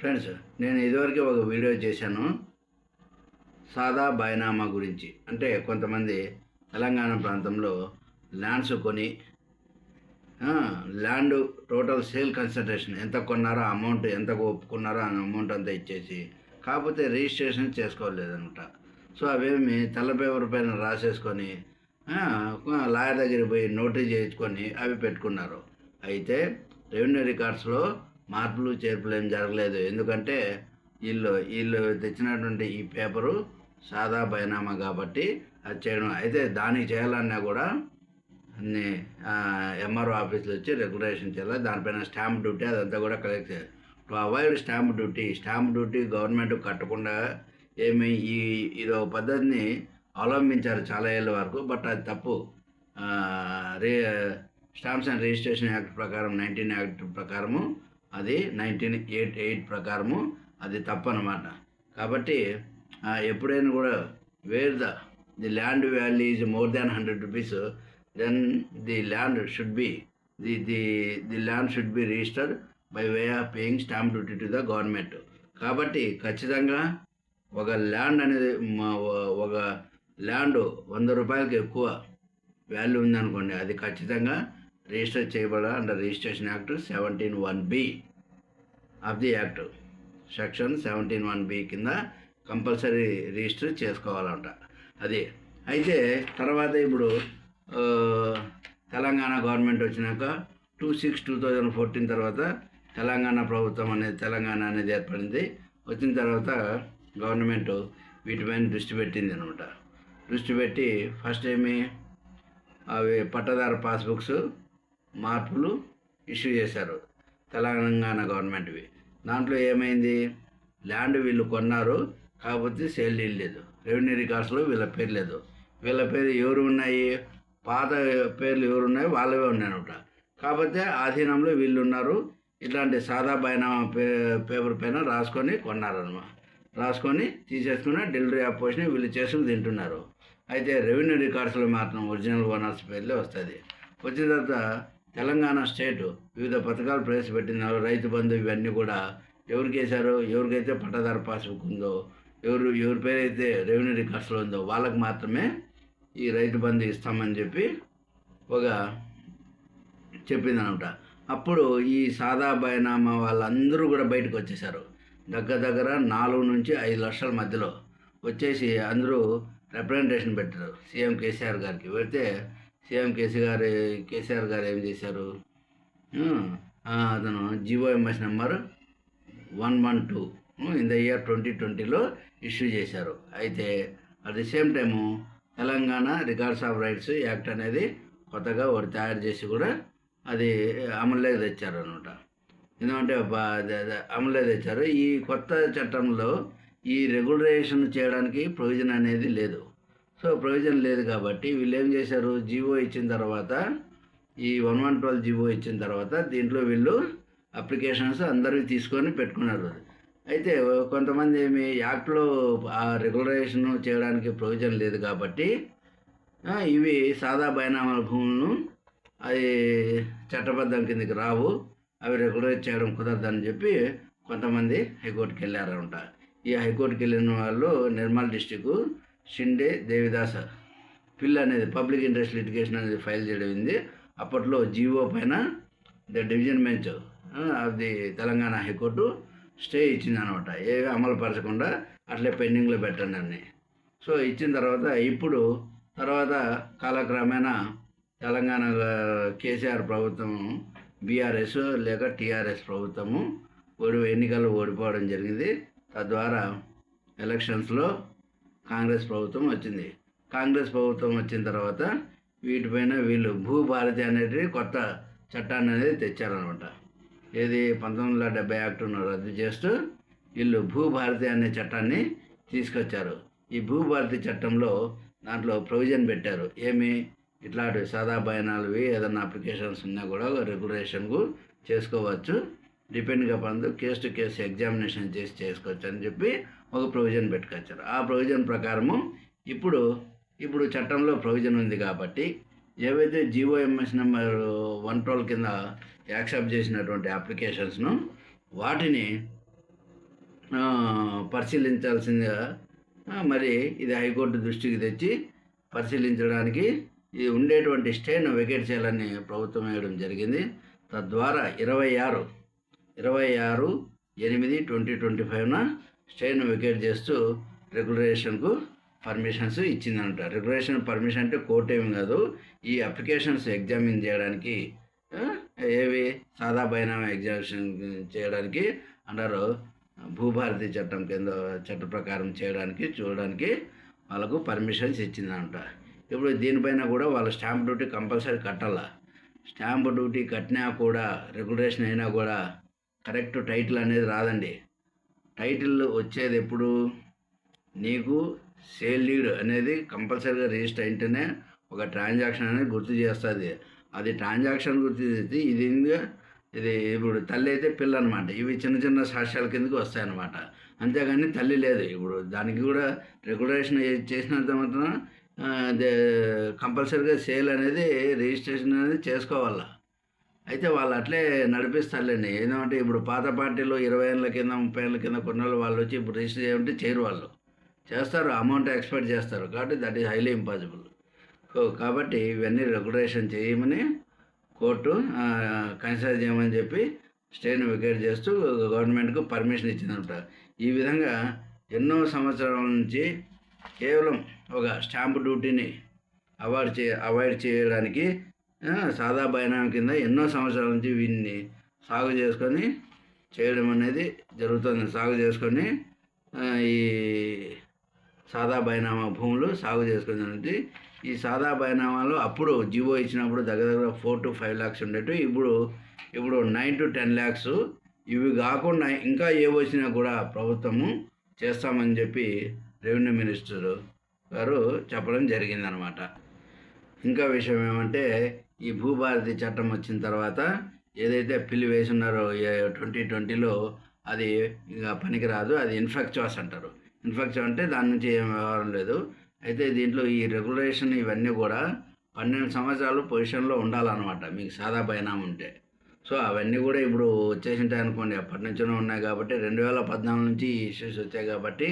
Friends నేను ఇదివరకు ఒక వీడియో చేశాను. సాదా బాయినామా గురించి. అంటే కొంతమంది తెలంగాణ ప్రాంతంలో ల్యాండ్స్ కొని ల్యాండ్ టోటల్ సేల్ కన్సల్టేషన్ ఎంత కొన్నారో అమౌంట్ ఎంత ఒప్పుకున్నారో ఆ అమౌంట్ అంతా ఇచ్చేసి కాకపోతే రిజిస్ట్రేషన్ చేసుకోలేదనమాట. సో అవేమి తెల్ల పేపర్ పైన రాసేసుకొని లాయర్ దగ్గరికి పోయి నోటీస్ చేయించుకొని అవి పెట్టుకున్నారు. అయితే రెవెన్యూ రికార్డ్స్లో మార్పులు చేర్పులు ఏం జరగలేదు. ఎందుకంటే వీళ్ళు వీళ్ళు తెచ్చినటువంటి ఈ పేపరు సాదా బైనామా కాబట్టి అది చేయడం. అయితే దానికి చేయాలన్నా కూడా అన్ని ఎంఆర్ఓ ఆఫీసులు వచ్చి రెగ్యులేషన్ చేయాలి. దానిపైన స్టాంప్ డ్యూటీ అదంతా కూడా కలెక్ట్ చేయాలి. To avoid stamp duty stamp duty government కట్టకుండా ఏమి ఈ ఇదో పద్ధతిని అవలంబించారు చాలా ఏళ్ళ వరకు బట్ అది తప్పు. రే స్టాంప్స్ అండ్ రిజిస్ట్రేషన్ యాక్ట్ ప్రకారం నైన్టీన్ యాక్ట్ ప్రకారము అది నైన్టీన్ ఎయిట్ ఎయిట్ ప్రకారము అది తప్పనమాట. కాబట్టి ఎప్పుడైనా కూడా where the the land value is more than hundred rupees then the land should be the the the land should be registered by way of paying stamp duty to the government కాబట్టి ఖచ్చితంగా ఒక land అనేది మా- ఒక land వంద రూపాయలకి ఎక్కువ value ఉందనుకోండి అది ఖచ్చితంగా register చేయబడ under registration act seventeen one B of the act section seventeen one B కింద కంపల్సరీ రిజిస్టర్ చేసుకోవాలంట. అది. అయితే తర్వాత ఇప్పుడు తెలంగాణ గవర్నమెంట్ వచ్చినాక two six two thousand fourteen తర్వాత తెలంగాణ ప్రభుత్వం అనేది తెలంగాణ అనేది ఏర్పడింది. వచ్చిన తర్వాత గవర్నమెంట్ వీటిపైన దృష్టి పెట్టింది అనమాట దృష్టి పెట్టి ఫస్ట్ ఏమి అవి పట్టదారు పాస్బుక్స్ మార్పులు ఇష్యూ చేశారు. తెలంగాణ గవర్నమెంట్వి. దాంట్లో ఏమైంది? ల్యాండ్ వీళ్ళు కొన్నారు కాకపోతే సేల్ డీల్ లేదు రెవెన్యూ రికార్డ్స్లో వీళ్ళ పేరు లేదు. వీళ్ళ పేరు ఎవరు ఉన్నాయి? పాత పేర్లు ఎవరు ఉన్నాయో? వాళ్ళవే ఉన్నాయనమాట కాకపోతే ఆధీనంలో వీళ్ళు ఉన్నారు. ఇట్లాంటి సాదా పైన పే పేపర్ పైన రాసుకొని కొన్నారన్నమాట రాసుకొని తీసేసుకున్న డెలివరీ అపోజిషన్ వీళ్ళు చేసుకుని తింటున్నారు. అయితే రెవెన్యూ రికార్డ్స్లో మాత్రం ఒరిజినల్ ఓనర్స్ పేర్లే వస్తుంది వచ్చిన తర్వాత తెలంగాణ స్టేట్ వివిధ పథకాలు ప్రవేశపెట్టినారు రైతు బంధు ఇవన్నీ కూడా ఎవరికి వేశారు ఎవరికైతే పట్టదారు పాస్బుక్ ఉందో ఎవరు ఎవరి పేరు అయితే రెవెన్యూ రికార్డ్స్లో ఉందో వాళ్ళకి మాత్రమే ఈ రైతు బంధు ఇస్తామని చెప్పి ఒక చెప్పిందనమాట. అప్పుడు ఈ సాదా బైనామా వాళ్ళందరూ కూడా బయటకు వచ్చేసారు దగ్గర దగ్గర నాలుగు నుంచి ఐదు లక్షల మధ్యలో వచ్చేసి అందరూ రిప్రజెంటేషన్ పెట్టారు. సీఎం కేసీఆర్ గారికి. పెడితే సీఎం కేసీ గారు కేసీఆర్ గారు ఏం చేశారు? అతను ఆ, అతను number one one two in the year twenty ట్వంటీలో ఇష్యూ చేశారు. అయితే at the same time Telangana records of rights act అనేది కొత్తగా ఒకటి తయారు చేసి కూడా అది అమలులోకి తెచ్చారు అనమాట ఎందుకంటే అమలులోకి తెచ్చారు. ఈ కొత్త చట్టంలో ఈ రెగ్యులేషన్ చేయడానికి ప్రొవిజన్ అనేది లేదు. సో ప్రొవిజన్ లేదు కాబట్టి వీళ్ళు ఏం చేశారు? జీవో ఇచ్చిన తర్వాత ఈ వన్ వన్ ట్వెల్వ్ జీవో ఇచ్చిన తర్వాత దీంట్లో వీళ్ళు అప్లికేషన్స్ అందరివి తీసుకొని పెట్టుకున్నారు. అయితే కొంతమంది ఏమి యాక్ట్లో ఆ రెగ్యులరేషన్ చేయడానికి ప్రొవిజన్ లేదు కాబట్టి ఇవి సాదా బైనామాల భూములను అది చట్టబద్ధం కిందకి రావు అవి రెగ్యులరైజ్ చేయడం కుదరదని చెప్పి కొంతమంది హైకోర్టుకి వెళ్ళారంట ఈ హైకోర్టుకి వెళ్ళిన వాళ్ళు నిర్మల్ డిస్టిక్ షిండే దేవిదాస్. పిల్ అనేది పబ్లిక్ ఇంట్రెస్ట్ లిటిగేషన్ అనేది ఫైల్ చేయడం అప్పట్లో జీవో పైన the division bench of the Telangana high court stay ఇచ్చింది అనమాట ఏవి అమలు పరచకుండా అట్లే పెండింగ్లో పెట్టండి అని సో ఇచ్చిన తర్వాత ఇప్పుడు తర్వాత కాలక్రమేణా తెలంగాణ కేసీఆర్ ప్రభుత్వం బీఆర్ఎస్ లేక టీఆర్ఎస్ ప్రభుత్వము ఓడి ఎన్నికల్లో ఓడిపోవడం జరిగింది. తద్వారా ఎలక్షన్స్లో కాంగ్రెస్ ప్రభుత్వం వచ్చింది. కాంగ్రెస్ ప్రభుత్వం వచ్చిన తర్వాత వీటిపైన వీళ్ళు భూభారతి అనేది కొత్త చట్టాన్ని అనేది తెచ్చారనమాట ఏది పంతొమ్మిది వందల డెబ్బై యాక్టును రద్దు చేస్తూ వీళ్ళు భూభారతి అనే చట్టాన్ని తీసుకొచ్చారు. ఈ భూభారతి చట్టంలో దాంట్లో ప్రొవిజన్ పెట్టారు. ఏమి? ఇట్లాంటి సాదా బయనాలవి ఏదైనా అప్లికేషన్స్ ఉన్నా కూడా రెగ్యులేషన్కు చేసుకోవచ్చు. డిపెండ్గా పందు కేస్ టు కేసు ఎగ్జామినేషన్ చేసి చేసుకోవచ్చు అని చెప్పి ఒక ప్రొవిజన్ పెట్టుకొచ్చారు. ఆ ప్రొవిజన్ ప్రకారము ఇప్పుడు ఇప్పుడు చట్టంలో ప్రొవిజన్ ఉంది కాబట్టి ఏవైతే GO MS number one twelve కింద యాక్సెప్ట్ చేసినటువంటి అప్లికేషన్స్ను వాటిని పరిశీలించాల్సిందిగా మరి ఇది హైకోర్టు దృష్టికి తెచ్చి పరిశీలించడానికి ఈ ఉండేటువంటి స్టేను వెకేట్ చేయాలని ప్రభుత్వం వేయడం జరిగింది. తద్వారా ఇరవై ఆరు ఇరవై ఆరు ఎనిమిది ట్వంటీ ట్వంటీ ఫైవ్న స్టేను వెకేట్ చేస్తూ రెగ్యులేషన్కు పర్మిషన్స్ ఇచ్చిందంట. రెగ్యులేషన్ పర్మిషన్ అంటే కోర్టు ఏమి కాదు. ఈ అప్లికేషన్స్ ఎగ్జామిన్ చేయడానికి ఏవి సాదా బైనామా ఎగ్జామినేషన్ చేయడానికి అంటారు. భూభారతి చట్టం కింద చట్ట ప్రకారం చేయడానికి చూడడానికి వాళ్ళకు పర్మిషన్స్ ఇచ్చిందంట. ఇప్పుడు దీనిపైన కూడా వాళ్ళ స్టాంప్ డ్యూటీ కంపల్సరీ కట్టాల? స్టాంప్ డ్యూటీ కట్టినా కూడా రెగ్యులేషన్ అయినా కూడా కరెక్ట్ టైటిల్ అనేది రాదండి. టైటిల్ వచ్చేది ఎప్పుడు? నీకు సేల్ లీడ్ అనేది కంపల్సరీగా రిజిస్టర్ అయితేనే ఒక ట్రాన్సాక్షన్ అనేది గుర్తు చేస్తుంది. అది ట్రాన్సాక్షన్ గుర్తు చేసి ఇది ఇది ఇప్పుడు తల్లి అయితే పిల్ల అనమాట ఇవి చిన్న చిన్న సాక్ష్యాల కిందకి వస్తాయన్నమాట. అంతేగాని తల్లి లేదు. ఇప్పుడు దానికి కూడా రెగ్యులేషన్ చేసినంత మాత్రం కంపల్సరీగా సేల్ అనేది రిజిస్ట్రేషన్ అనేది చేసుకోవాలా? అయితే వాళ్ళు అట్లే నడిపిస్తారులేండి. ఏంటంటే ఇప్పుడు పాత పార్టీలు ఇరవై ఏళ్ళ కింద ముప్పై ఏళ్ళ కింద కొన్నాళ్ళు వాళ్ళు వచ్చి ఇప్పుడు రిజిస్టర్ చేయమంటే చేయరు వాళ్ళు. చేస్తారు అమౌంట్ ఎక్స్పెక్ట్ చేస్తారు. కాబట్టి that is highly impossible. So కాబట్టి ఇవన్నీ రెగ్యులేషన్ చేయమని కోర్టు కన్సిడర్ చేయమని చెప్పి స్టేని వికెట్ చేస్తూ గవర్నమెంట్కు పర్మిషన్ ఇచ్చిందంట. ఈ విధంగా ఎన్నో సంవత్సరాల నుంచి కేవలం ఒక స్టాంప్ డ్యూటీని అవాయిడ్ చే అవాయిడ్ చేయడానికి సాదా బైనామా కింద ఎన్నో సంవత్సరాల నుంచి వీటిని సాగు చేసుకొని చేయడం అనేది జరుగుతుంది. సాగు చేసుకొని ఈ సాదా బైనామా భూములు సాగు చేసుకునేది ఈ సాదా బైనామాలు అప్పుడు జివో ఇచ్చినప్పుడు దగ్గర దగ్గర ఫోర్ టు ఫైవ్ ల్యాక్స్ ఉండేవి ఇప్పుడు ఇప్పుడు నైన్ టు టెన్ ల్యాక్స్ ఇవి కాకుండా ఇంకా ఏ వచ్చినా కూడా ప్రభుత్వము చేస్తామని చెప్పి రెవెన్యూ మినిస్టర్ గారు చెప్పడం జరిగిందనమాట. ఇంకా విషయం ఏమంటే ఈ భూభారతి చట్టం వచ్చిన తర్వాత ఏదైతే పిల్లి వేసున్నారో ట్వంటీ ట్వంటీలో అది ఇక పనికిరాదు అది ఇన్ఫెక్చువస్ అంటారు. ఇన్ఫెక్చువస్ అంటే దాని నుంచి ఏం వ్యవహారం లేదు. అయితే దీంట్లో ఈ రెగ్యులేషన్ ఇవన్నీ కూడా పన్నెండు సంవత్సరాలు పొజిషన్లో ఉండాలన్నమాట మీకు సాదా బైనామా ఉంటే. సో అవన్నీ కూడా ఇప్పుడు వచ్చేసింటాయి అనుకోండి అప్పటి నుంచినే ఉన్నాయి కాబట్టి రెండు వేల పద్నాలుగు నుంచి ఈ ఇష్యూస్ వచ్చాయి కాబట్టి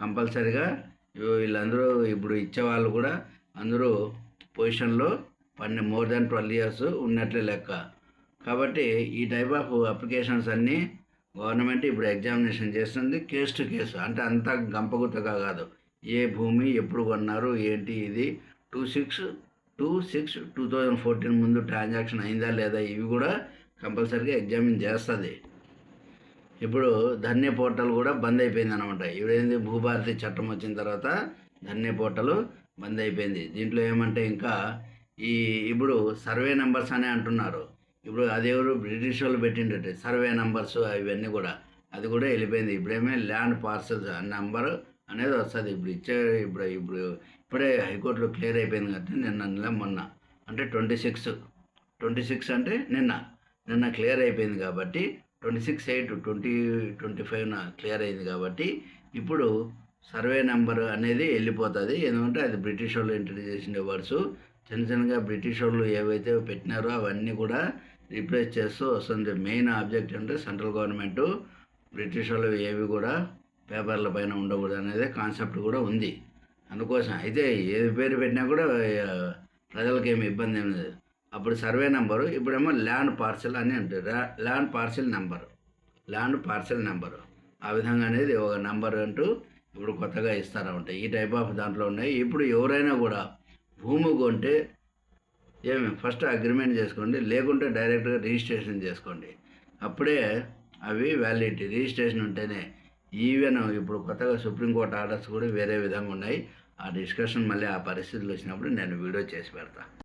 కంపల్సరీగా వీళ్ళందరూ ఇప్పుడు ఇచ్చేవాళ్ళు కూడా అందరూ పొజిషన్లో పన్నె మోర్ దాన్ ట్వెల్వ్ ఇయర్స్ ఉన్నట్లే లెక్క. కాబట్టి ఈ టైప్ ఆఫ్ అప్లికేషన్స్ అన్నీ గవర్నమెంట్ ఇప్పుడు ఎగ్జామినేషన్ చేస్తుంది కేసు టు కేసు అంటే అంత గంపగుత్తగా కాదు. ఏ భూమి ఎప్పుడు కొన్నారు ఏంటి ఇది? Two six two six two thousand fourteen ముందు ట్రాన్సాక్షన్ అయిందా లేదా? ఇవి కూడా కంపల్సరీగా ఎగ్జామిన్ చేస్తుంది. ఇప్పుడు ధన్య పోర్టల్ కూడా బంద్ అయిపోయింది అనమాట. ఇప్పుడేంది? భూభారతి చట్టం వచ్చిన తర్వాత ధన్య పోర్టల్ బంద్ అయిపోయింది. దీంట్లో ఏమంటే ఇంకా ఈ ఇప్పుడు సర్వే నెంబర్స్ అనే అంటున్నారు. ఇప్పుడు అదేవరు బ్రిటిష్ వాళ్ళు పెట్టిండట సర్వే నెంబర్స్ అవన్నీ కూడా. అది కూడా వెళ్ళిపోయింది. ఇప్పుడేమే ల్యాండ్ పార్సల్స్ నెంబర్ అనేది వస్తుంది. ఇప్పుడు ఇచ్చే ఇప్పుడు ఇప్పుడు ఇప్పుడే హైకోర్టులో క్లియర్ అయిపోయింది కాబట్టి నిన్న నెల మొన్న అంటే ట్వంటీ సిక్స్. ట్వంటీ సిక్స్ అంటే నిన్న. నిన్న క్లియర్ అయిపోయింది కాబట్టి twenty six eight twenty twenty ఫైవ్న clear అయింది కాబట్టి ఇప్పుడు సర్వే నెంబర్ అనేది వెళ్ళిపోతుంది. ఎందుకంటే అది బ్రిటిష్ వాళ్ళు ఇంట్రడ్యూస్ చేసిన వర్డ్స్. చిన్న చిన్నగా బ్రిటిష్ వాళ్ళు ఏవైతే పెట్టినారో అవన్నీ కూడా రీప్లేస్ చేస్తూ వస్తుంది. మెయిన్ ఆబ్జెక్ట్ అంటే సెంట్రల్ గవర్నమెంట్ బ్రిటిష్ వాళ్ళు ఏవి కూడా పేపర్ల పైన ఉండకూడదు అనేది కాన్సెప్ట్ కూడా ఉంది. అందుకోసం అయితే ఏది పేరు పెట్టినా కూడా ప్రజలకి ప్రజలకు ఏమి ఇబ్బంది ఏమి లేదు. అప్పుడు సర్వే నెంబరు ఇప్పుడేమో ల్యాండ్ పార్సెల్ అని అంటారు. Land parcel number land parcel number ఆ విధంగా అనేది ఒక నెంబర్ అంటూ ఇప్పుడు కొత్తగా ఇస్తారన్నమాట ఈ టైప్ ఆఫ్ దాంట్లో ఉన్నాయి. ఇప్పుడు ఎవరైనా కూడా భూమి కొంటే ఏమి ఫస్ట్ అగ్రిమెంట్ చేసుకోండి లేకుంటే డైరెక్ట్గా రిజిస్ట్రేషన్ చేసుకోండి. అప్పుడే అవి వ్యాలిడిటీ. రిజిస్ట్రేషన్ ఉంటేనే ఈవెన్ ఇప్పుడు కొత్తగా సుప్రీంకోర్టు ఆర్డర్స్ కూడా వేరే విధంగా ఉన్నాయి. ఆ డిస్కషన్ మళ్ళీ ఆ పరిస్థితులు వచ్చినప్పుడు నేను వీడియో చేసి పెడతాను